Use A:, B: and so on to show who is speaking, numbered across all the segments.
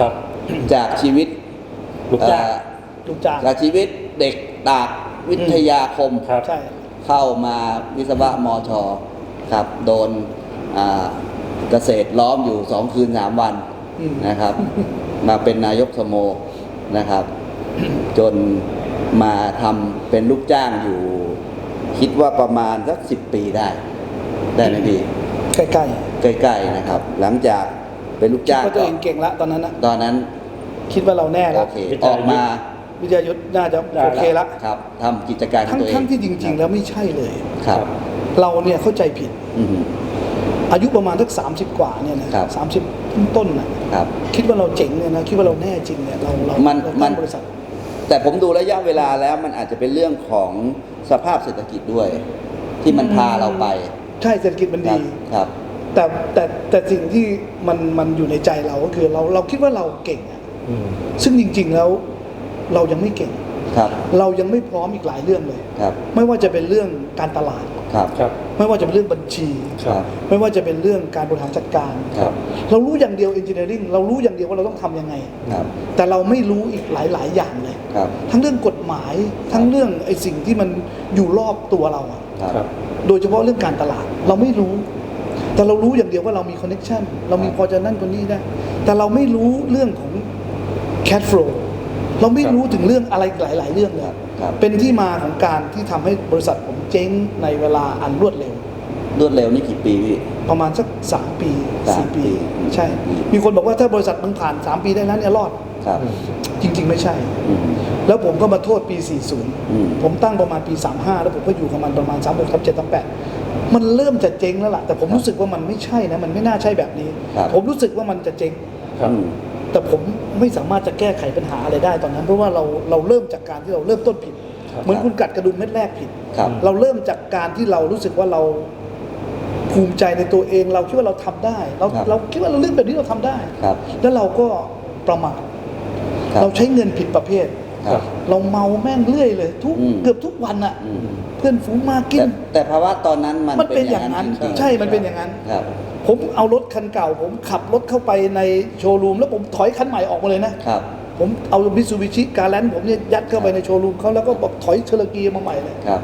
A: ช่วย
B: ครับ
A: จากชีวิต
B: ลูกจ้าง
A: เอ่อ
C: ลูกจ้าง
A: จากชีวิตเด็กตากวิทยาคม
B: ครับ
C: ใช่
A: เข้ามาวิศวะมอชอครับ โดนอ่าเกษตรล้อมอยู่สองคืนสามวัน
C: อืม
A: นะครับ มาเป็นนายกสโมนะครับ จนมาทำเป็นลูกจ้างอยู่ คิดว่าประมาณสักสิบปีได้ ได้ไหมพี่
C: ใกล้
A: ใกล้ๆนะครับ หลังจาก เป็นลูก
C: ๆคิด
A: จ้าง
C: ว่าตัวเองเก่งละตอนนั้นนะ
A: ตอนนั้น
C: คิดว่าเราแน่
A: โอ
C: แล้ว
A: เค
B: วิท
A: อยาอก
B: ยุทธ
A: มา
C: วิทยายุทธน่าจะ
B: ได้
C: โอเคละ
A: ครับทำกิจการของ
C: ทั้ง
A: ตัวเอง
C: ทั้งที่จริง ๆ แล้วไม่ใช่เลย
A: ครับ
C: เราเนี่ยเข้าใจผิด
A: อืม
C: อายุประมาณสักสามสิบกว่าเนี่ยนะครับ สามสิบต้นๆน่ะ
A: ครับ
C: คิดว่าเราเจ๋งเนี่ยนะคิดว่าเราแน่จริงเนี่ยเราเรา
A: มัน
C: เรา
A: มั
C: ตั้
A: น
C: งบริษัท
A: แต่ผมดูระยะเวลาแล้วมันอาจจะเป็นเรื่องของสภาพเศรษฐกิจด้วย ที่มันพาเราไป
C: ใช่เศรษฐกิจมัน
A: ครั
C: ดี
A: บครับ
C: แต่แต่แต่สิ่งที่มันมันอยู่ในใจเราก็คือเราเราคิดว่าเราเก่งอะ
B: อืม
C: ซึ่งจริง ๆแล้วเรายังไม่เก่ง
A: ครับ
C: เรายังไม่พร้อมอีกหลายเรื่องเลย
A: ครับ
C: ไม่ว่าจะเป็นเรื่องการตลาด
A: ครับ
B: ครับ
C: ไม่ว่าจะเป็นเรื่องบัญชี
A: ครับ
C: ไม่ว่าจะเป็นเรื่องการบริหารจัดการ
A: ครับ
C: เรารู้อย่างเดียว engineering เรารู้อย่างเดียวว่าเราต้องทำยังไง
A: ครับ
C: แต่เราไม่รู้อีกหลาย ๆ อย่างเลย
A: ครับ
C: ทั้งเรื่องกฎหมาย ทั้งเรื่องไอ้สิ่งที่มันอยู่รอบตัวเราอะ
A: ครับ
C: โดยเฉพาะเรื่องการตลาด เราไม่รู้ แต่เรารู้อย่างเดียวว่าเรามีคอนเน็ชันเรามีพอจะนั่นคนนี้ได้แต่เราไม่รู้เรื่องของ cash flow เราไม่รู้ถึงเรื่องอะไรหลาย ๆ เรื่องเลย
A: ครับ
C: เป็นที่มาของการที่ทำให้บริษัทผมเจ๊งในเวลาอันรวดเร็ว
A: รวดเร็วนี่กี่ปีพี่
C: ประมาณสักสามปี
A: สาม
C: สี่ปี
A: ปี
C: ใช่
A: อืม
C: มีคนบอกว่าถ้าบริษัทมึงผ่านสามปีได้แล้วเนี่ยรอด
A: ครับ
B: อืม
C: จริง ๆ ไม่ใช่
A: อืม
C: แล้วผมก็มาโทษปี
A: อืม
C: 40 ผมตั้งประมาณปี 35 แล้วผมก็อยู่กับมันประมาณ 36 37 38 มันเริ่มจะเจ๊งแล้วล่ะ แต่ผมรู้สึกว่ามันไม่ใช่นะ มันไม่น่าใช่แบบนี้
A: ครับ
C: ผมรู้สึกว่ามันจะเจ๊ง
B: ครับ
A: อืม
C: แต่ผมไม่สามารถจะแก้ไขปัญหาอะไรได้ตอนนั้น เพราะว่าเราเราเริ่มจากการที่เราเริ่มต้นผิด
B: ครับ
C: เหมือนคุณกัดกระดุมเม็ดแรกผิด
A: ครับ
C: เราเริ่มจากการที่เรารู้สึกว่าเราภูมิใจในตัวเอง เราคิดว่าเราทำได้ เรา
A: ครับ
C: เราคิดว่าเราเรื่องแบบนี้เราทำได้
A: ครับ
C: แล้วเราก็ประมาท
A: ครับ
C: เราใช้เงินผิดประเภท
A: ครับ
C: เราเมาแม่งเรื่อยเลยทุก
A: อืม
C: เกือบทุกวันอะ
A: อืม
C: เพื่อนฝูงมากิ
A: แต่
C: น
A: แต่ภาวะตอนนั้นมัน
C: มันเป็นอย่างนั้น
A: จริงๆ
C: ใช่มันเป็นอย่างนั้น
A: ครับ
C: ผมเอารถคันเก่า ผมขับรถเข้าไปในโชว์รูม แล้วผมถอยคันใหม่ออกมาเลยนะ
A: ครับ
C: ผมเอามิซูบิชิการแลนผมเนี่ยยัดเข้าไปในโชว์รูมเขาแล้วก็บอกถอยเชอร์กีมาใหม่เลย
A: ครับ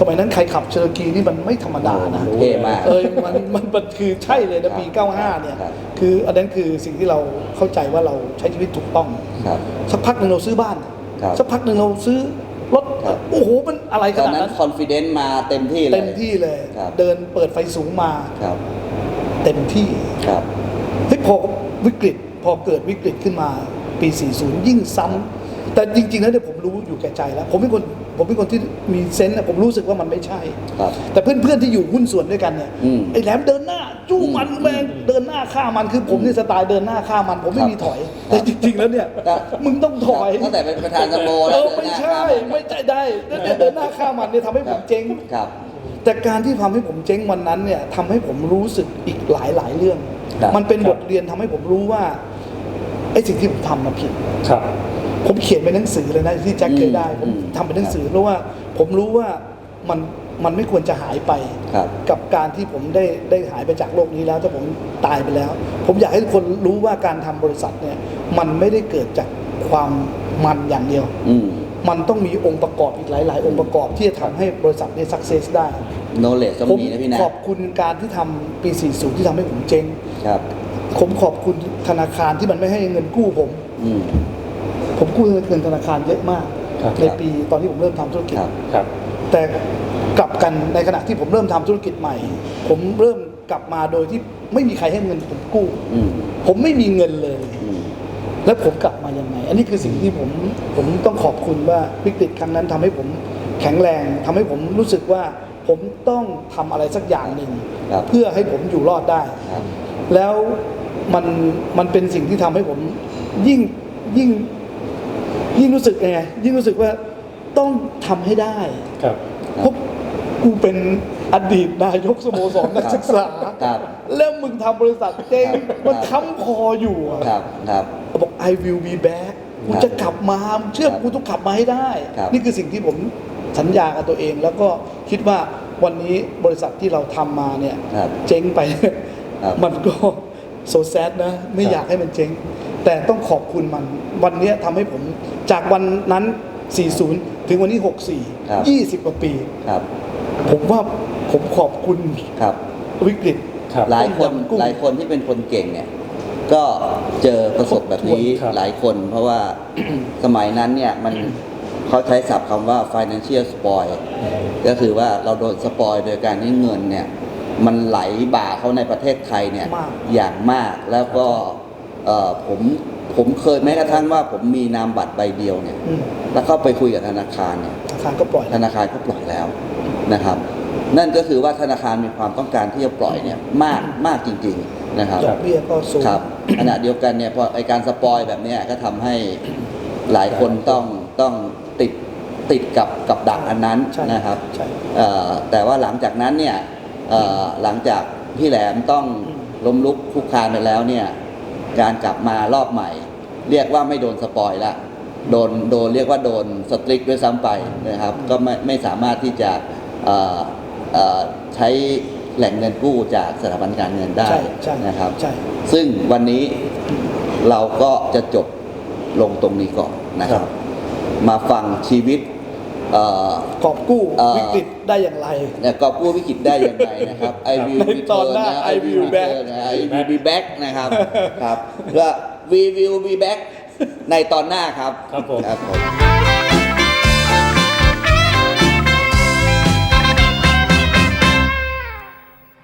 C: สมัยนั้นใครขับเชอร์กีนี่มันไม่ธรรมดานะ
B: โอ้โห
A: เท่มาก
C: เออมันมันมันคือใช่เลยนะปี
A: ครับ
C: 95 เนี่ย
A: ครับ
C: คืออันนั้นคือสิ่งที่เราเข้าใจว่าเราใช้ชีวิตถูกต้อง
A: ครับ
C: สักพักหนึ่งเราซื้อบ้าน
A: ครับ
C: สักพักหนึ่งเราซื้อ รถ
A: ครับ
C: โอ้โหมันอะไรข
A: ตอน
C: นาด
A: นั้น
C: นั้น
A: คอนฟ idence มาเต็มที่เลย
C: เต็มที่เลย
A: ครับ
C: เดินเปิดไฟสูงมา
A: ครับ
C: เต็มที่
A: ครับ
C: เฮ้ยพอวิกฤตพอเกิดวิกฤตขึ้นมาปี 40 ยิ่งซ้ำแต่จริง ๆ แล้วเนี่ยผมรู้อยู่แก่ใจแล้ว ผมเป็นคน ผมเป็นคนที่มีเซนส์นะผมรู้สึกว่ามันไม่ใช่
A: ครับ
C: แต่เพื่อนๆที่อยู่หุ้นส่วนด้วยกันเนี่ย
A: อืม
C: ไอ้แหลมเดินหน้าจู้มันแม่งเดินหน้าฆ่ามันคือผมนี่สไตล์เดินหน้าฆ่ามัน ผมไม่มีถอยแต่จริง ๆ แล้วเนี่ย
A: ครับ
C: มึงต้องถอย
A: ตั้งแต่เป็นประธานสโม
C: เอ
A: แล้ว
C: อไม่ใช่ ไม่ใจได้เนี่ยเดินหน้าฆ่ามันเนี่ยทำให้ผมเจ๊ง
A: ครับ
C: แต่การที่ทำให้ผมเจ๊งวันนั้นเนี่ยทำให้ผมรู้สึกอีกหลายหลายๆเรื่อง
A: ครับ
C: มันเป็นบทเรียนทำให้ผมรู้ว่าไอ้สิ่งที่ผมทำมาผิด
B: ครับ
C: ผมเขียนเป็นหนังสือเลยนะที่แจ็คเคยได้ผม
A: อืม
C: ทำเป็นหนังสือเพราะว่าผมรู้ว่ามันมันไม่ควรจะหายไป
A: ครับ
C: กับการที่ผมได้ได้หายไปจากโลกนี้แล้วถ้าผมตายไปแล้ว ผมอยากให้ทุกคนรู้ว่าการทำบริษัทเนี่ยมันไม่ได้เกิดจากความมันอย่างเดียว
A: อืม
C: มันต้องมีองค์ประกอบอีกหลาย ๆ องค์ประกอบที่จะทำให้บริษัทเนี่ยสักเซสได้
A: knowledge ต้อง
C: ผม
A: มีนะพี่นะ
C: ขอบคุณการที่ทำปี 40 ที่ทำให้ผมเจ๊ง
A: ครับ
C: ผมขอบคุณธนาคารที่มันไม่ให้เงินกู้ผม
A: อืม
C: ผมกู้เงินธนาคารเยอะมาก
B: ครับ
C: ในปีตอนที่ผมเริ่มทำธุรกิจ
A: ครับ
B: ครับ
C: แต่กลับกันในขณะที่ผมเริ่มทำธุรกิจใหม่ ผมเริ่มกลับมาโดยที่ไม่มีใครให้เงินผมกู้
A: อืม
C: ผมไม่มีเงินเลย
A: อืม
C: แล้วผมกลับมายังไง อันนี้คือสิ่งที่ผมผมต้องขอบคุณว่าวิกฤตครั้งนั้นทำให้ผมแข็งแรงทำให้ผมรู้สึกว่าผมต้องทำอะไรสักอย่างหนึ่ง
A: ครับ
C: เพื่อให้ผมอยู่รอดได้
A: ครับ
C: แล้วมันมันเป็นสิ่งที่ทำให้ผมยิ่งยิ่ง ยิ่งรู้สึกยังไงยิ่งรู้สึกว่าต้องทำให้ได้
B: ครับ
C: เพราะกูเป็นอดีตนายกสโมสรนักศึกษา
A: ครับ
C: แล้วมึงทำบริษัทเจ๊งมันค้ำคออยู่อะ
A: ครับครับ
C: บอก I will be back กูจะกลับมามึงเชื่อ
A: ครับ
C: กูต้องกลับมาให้ได้
A: ครับ
C: นี่คือสิ่งที่ผมสัญญากับตัวเอง แล้วก็คิดว่าวันนี้บริษัทที่เราทำมาเนี่ย
A: ครับ
C: เจ๊งไป
A: ครับ
C: มันก็ โซแซดนะไม่อยากให้มันเจ๊ง แต่ต้องขอบคุณมัน วันเนี้ยทำให้ผมจากวันนั้น 40 ถึงวันนี้
A: ครับ
C: 64 20 กว่าปี
A: ครับ
C: ผมว่าผมขอบคุณ
A: ครับ
C: วิกฤต
B: ครับ
A: หลายคน
C: ต้มยำกุ้ง
A: หลายคนที่เป็นคนเก่งเนี่ยก็เจอประสบแบบนี้
B: ครับ
A: หลายคน เพราะว่าสมัยนั้นเนี่ยมันเขาใช้ศัพท์คำว่า financial spoil ก็คือว่าเราโดนสปอยโดยการที่เงินเนี่ย มันไหลบ่าเข้าในประเทศไทยเนี่ย
C: มาก
A: อย่างมากแล้วก็เอ่อผมผมเคยแม้กระทั่งว่าผมมีนามบัตรใบเดียวเนี่ย
C: อืม
A: แล้วเข้าไปคุยกับธนาคารเนี่ย
C: ธนาคารก็ปล่อย
A: ธนาคารก็ปล่อยแล้วนะครับ นั่นก็คือว่าธนาคารมีความต้องการที่จะปล่อยเนี่ยมากมากจริง ๆนะครับ
C: ดอกเบี้ยก็สูง
A: ครับ ขณะเดียวกันเนี่ยพอไอการสปอยแบบเนี้ยก็ทำให้หลายคนต้องต้องติดติดกับกับดักอันนั้น
C: ใช่
A: นะครับ
C: ใช่
A: เอ่อแต่ว่าหลังจากนั้นเนี่ยเอ่อ หลังจากพี่แหลมต้องล้มลุกคลุกคลานไปแล้วเนี่ย การกลับมารอบใหม่ เรียกว่าไม่โดนสปอยละโดนโดนเรียกว่าโดนสตริกด้วยซ้ำไปนะครับ ก็ไม่ไม่สามารถที่จะเอ่อเอ่อใช้แหล่งเงินกู้จากสถาบันการเงินได้
C: ใช่ใช่
A: นะครับ
C: ใช่
A: ซึ่งวันนี้เราก็จะจบลงตรงนี้ก่อนนะครับ มาฟังชีวิต เอ่อ
C: กอบกู้
A: เอ่อ
C: วิกฤตได้อย่างไร
A: เนี่ยกอบกู้วิกฤตได้ยังไงนะครับ I will
C: ในตอนหน้า
A: return ะ
C: I will back
A: return นะ I will be back นะครับครับก็ we will be back ในตอนหน้าครับ
B: ครับผม
A: ครับผม